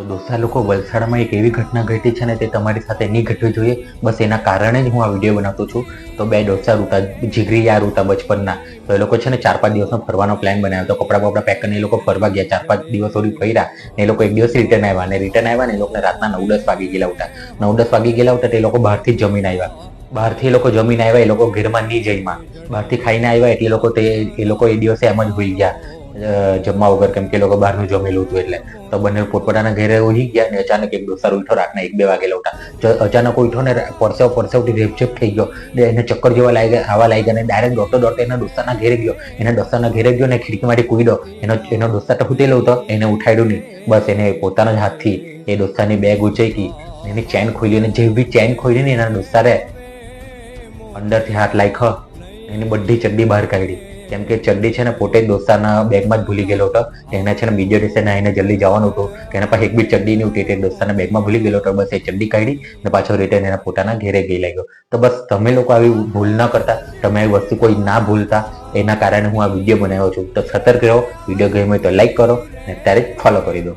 તો દોસ્તા લોકો વલસાડમાં એક એવી ઘટના ઘટી છે ને તે તમારી સાથે નહીં ઘટવી જોઈએ. બસ એના કારણે જ હું આ વીડિયો બનાવતો છું. તો બે દોસ્તા રૂટા, જીગરી યાર રૂટા બચપનના. તો એ લોકો છે ને ચાર પાંચ દિવસનો ફરવાનો પ્લાન બનાવ્યો. તો કપડા બપડા પેક કરીને એ લોકો ફરવા ગયા. ચાર પાંચ દિવસ સુધી ફર્યા ને એ લોકો એક દિવસ રિટર્ન આવ્યા. અને રિટર્ન આવ્યા ને એ લોકોને રાતના નવ દસ વાગી ગયેલા હતા નવ દસ વાગી ગયેલા હતા તે લોકો બહારથી જમીન આવ્યા. બહારથી એ લોકો જમીન આવ્યા, એ લોકો ઘરમાં નહીં જઈમાં બહારથી ખાઈને આવ્યા એટલે લોકો તે, એ લોકો એ દિવસે એમ જ ભૂલી ગયા. જમવા વગર કેમ કે લોકો બહારનું જમેલું હતું એટલે. તો બંને પોતપોતાના ઘરે ઉઠી ગયા ને અચાનક એક દોસ્તાર ઉઠો રાતના એક બે વાગે લોટા અચાનક ઉઠો ને પરસેવ પરસેવથી રેપચેપ થઈ ગયો. ને એને ચક્કર જેવા લાગી ગયા, આવા લાગી ગયા ને ડાયરેક્ટ દોડતો દોડતો એના દોસ્તારના ઘેરે ગયો. એના દોસ્તારના ઘેરે ગયો ને ખિડકીમાંથી કૂદો. એનો એનો દોસ્તાર તો ફૂટેલો હતો, એને ઉઠાડ્યું નહીં. બસ એને પોતાના જ હાથથી એ દોસ્તારની બેગ ઉચેકી. એની ચેન ખોલી અને જેવી ચેન ખોલી ને એના દોસ્તારે અંદરથી હાથ લાખ એની બધી ચડ્ડી બહાર કાઢી. કેમ કે ચડ્ડી છે ને પોતે જ બેગમાં જ ભૂલી ગયેલો હતો. એને છે ને બીજો દિવસે એને જલ્દી જવાનું હતું. એના પાસે એક બી ચડ્ડી નહીં ઉઠી એટલે દોસ્તારના બેગમાં ભૂલી ગયેલો હતો. બસ એ ચડ્ડી કાઢી ને પાછો રિટર્ન એના પોતાના ઘેરે ગઈ લાગ્યો. તો બસ તમે લોકો આવી ભૂલ ન કરતા. તમે આવી વસ્તુ કોઈ ના ભૂલતા. એના કારણે હું આ વીડિયો બનાવ્યો છું. તો સતર્ક રહો. વીડિયો હોય તો લાઈક કરો. ને ત્યારે જ ફોલો કરી દો.